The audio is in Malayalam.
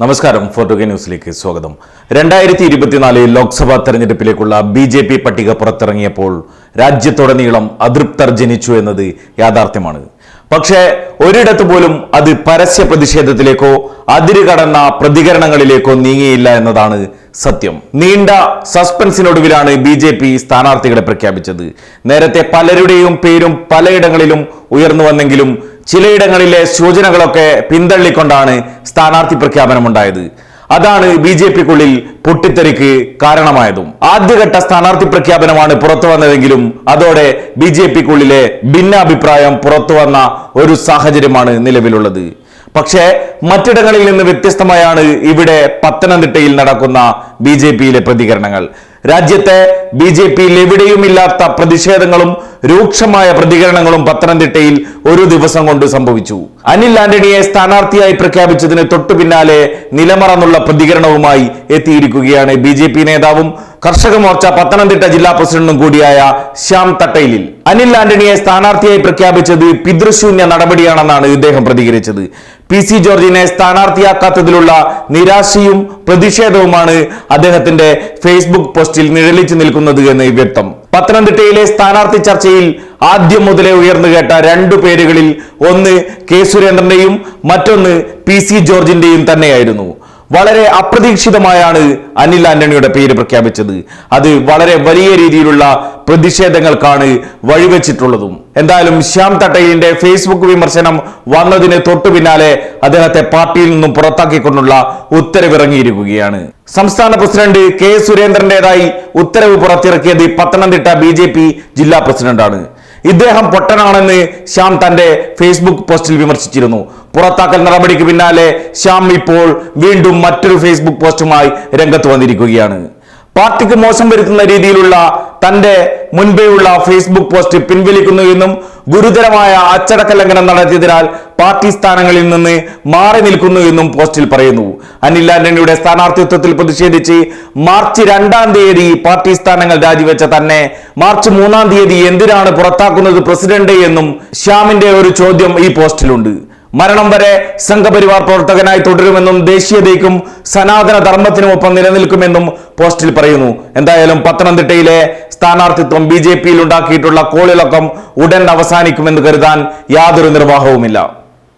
നമസ്കാരം ഫോർട്ടുഗ ന്യൂസിലേക്ക് സ്വാഗതം. രണ്ടായിരത്തി ഇരുപത്തിനാല് ലോക്സഭാ തെരഞ്ഞെടുപ്പിലേക്കുള്ള ബി ജെ പി പട്ടിക പുറത്തിറങ്ങിയപ്പോൾ രാജ്യത്തുടനീളം അതൃപ്തർ ജനിച്ചു എന്നത് യാഥാർത്ഥ്യമാണ്. പക്ഷേ ഒരിടത്തു പോലും അത് പരസ്യ പ്രതിഷേധത്തിലേക്കോ അതിരുകടന്ന പ്രതികരണങ്ങളിലേക്കോ നീങ്ങിയില്ല എന്നതാണ് സത്യം. നീണ്ട സസ്പെൻസിനൊടുവിലാണ് ബി ജെ പി സ്ഥാനാർത്ഥികളെ പ്രഖ്യാപിച്ചത്. നേരത്തെ പലരുടെയും പേരും പലയിടങ്ങളിലും ഉയർന്നു വന്നെങ്കിലും ചിലയിടങ്ങളിലെ സൂചനകളൊക്കെ പിന്തള്ളിക്കൊണ്ടാണ് സ്ഥാനാർത്ഥി പ്രഖ്യാപനമുണ്ടായത്. അതാണ് ബി ജെ പിക്കുള്ളിൽ പൊട്ടിത്തെറിക്ക് കാരണമായതും. ആദ്യഘട്ട സ്ഥാനാർത്ഥി പ്രഖ്യാപനമാണ് പുറത്തു വന്നതെങ്കിലും അതോടെ ബി ജെ പിക്കുള്ളിലെ ഭിന്നാഭിപ്രായം പുറത്തു വന്ന ഒരു സാഹചര്യമാണ് നിലവിലുള്ളത്. പക്ഷേ മറ്റിടങ്ങളിൽ നിന്ന് വ്യത്യസ്തമായാണ് ഇവിടെ പത്തനംതിട്ടയിൽ നടക്കുന്ന ബി പ്രതികരണങ്ങൾ. രാജ്യത്തെ ബി ജെ പിയിൽ എവിടെയുമില്ലാത്ത പ്രതിഷേധങ്ങളും രൂക്ഷമായ പ്രതികരണങ്ങളും പത്തനംതിട്ടയിൽ ഒരു ദിവസം കൊണ്ട് സംഭവിച്ചു. അനിൽ ആന്റണിയെ സ്ഥാനാർത്ഥിയായി പ്രഖ്യാപിച്ചതിന് തൊട്ടു പിന്നാലെ നിലമറന്നുള്ള പ്രതികരണവുമായി എത്തിയിരിക്കുകയാണ് ബി ജെ പി നേതാവും കർഷക മോർച്ച പത്തനംതിട്ട ജില്ലാ പ്രസിഡന്റും കൂടിയായ ശ്യാം തട്ടയിലിൽ. അനിൽ ആന്റണിയെ സ്ഥാനാർത്ഥിയായി പ്രഖ്യാപിച്ചത് പിതൃശൂന്യ നടപടിയാണെന്നാണ് ഇദ്ദേഹം പ്രതികരിച്ചത്. പി സി ജോർജിനെ സ്ഥാനാർത്ഥിയാക്കാത്തതിലുള്ള നിരാശയും പ്രതിഷേധവുമാണ് അദ്ദേഹത്തിന്റെ ഫേസ്ബുക്ക് പോസ്റ്റിൽ നിഴലിച്ചു നിൽക്കുന്നത് എന്ന് വ്യക്തം. പത്തനംതിട്ടയിലെ സ്ഥാനാർത്ഥി ചർച്ചയിൽ ആദ്യം മുതലേ ഉയർന്നു കേട്ട രണ്ടു പേരുകളിൽ ഒന്ന് കെ സുരേന്ദ്രന്റെയും മറ്റൊന്ന് പി സി ജോർജിന്റെയും തന്നെയായിരുന്നു. വളരെ അപ്രതീക്ഷിതമായാണ് അനിൽ ആന്റണിയുടെ പേര് പ്രഖ്യാപിച്ചത്. അത് വളരെ വലിയ രീതിയിലുള്ള പ്രതിഷേധങ്ങൾക്കാണ് വഴിവെച്ചിട്ടുള്ളതും. എന്തായാലും ശ്യാം തട്ടയിലിന്റെ ഫേസ്ബുക്ക് വിമർശനം വന്നതിന് തൊട്ടു പിന്നാലെ അദ്ദേഹത്തെ പാർട്ടിയിൽ നിന്നും പുറത്താക്കിക്കൊണ്ടുള്ള ഉത്തരവിറങ്ങിയിരിക്കുകയാണ്. സംസ്ഥാന പ്രസിഡന്റ് കെ സുരേന്ദ്രന്റേതായി ഉത്തരവ് പുറത്തിറക്കിയത് പത്തനംതിട്ട ബി ജില്ലാ പ്രസിഡന്റാണ്. ഇദ്ദേഹം പൊട്ടനാണെന്ന് ശ്യാം തന്റെ ഫേസ്ബുക്ക് പോസ്റ്റിൽ വിമർശിച്ചിരുന്നു. പുറത്താക്കൽ നടപടിക്ക് പിന്നാലെ ശ്യാം ഇപ്പോൾ വീണ്ടും മറ്റൊരു ഫേസ്ബുക്ക് പോസ്റ്റുമായി രംഗത്ത് വന്നിരിക്കുകയാണ്. പാർട്ടിക്ക് മോശം വരുത്തുന്ന രീതിയിലുള്ള തന്റെ മുൻപേയുള്ള ഫേസ്ബുക്ക് പോസ്റ്റ് പിൻവലിക്കുന്നു എന്നും ഗുരുതരമായ അച്ചടക്ക ലംഘനം നടത്തിയതിനാൽ പാർട്ടി സ്ഥാനങ്ങളിൽ നിന്ന് മാറി നിൽക്കുന്നു എന്നും പോസ്റ്റിൽ പറയുന്നു. അനിൽ ആന്റണിയുടെ സ്ഥാനാർത്ഥിത്വത്തിൽ പ്രതിഷേധിച്ച് മാർച്ച് രണ്ടാം തീയതി പാർട്ടി സ്ഥാനങ്ങൾ രാജിവെച്ച തന്നെ മാർച്ച് മൂന്നാം തീയതി എന്തിനാണ് പുറത്താക്കുന്നത് പ്രസിഡന്റ് എന്നും ശ്യാമിന്റെ ഒരു ചോദ്യം ഈ പോസ്റ്റിലുണ്ട്. മരണം വരെ സംഘപരിവാർ പ്രവർത്തകനായി തുടരുമെന്നും ദേശീയതയ്ക്കും സനാതന ധർമ്മത്തിനുമൊപ്പം നിലനിൽക്കുമെന്നും പോസ്റ്റിൽ പറയുന്നു. എന്തായാലും പത്തനംതിട്ടയിലെ സ്ഥാനാർത്ഥിത്വം ബി ജെ പിയിൽ ഉണ്ടാക്കിയിട്ടുള്ള കോളിളക്കം ഉടൻ അവസാനിക്കുമെന്ന് കരുതാൻ യാതൊരു നിർവാഹവുമില്ല.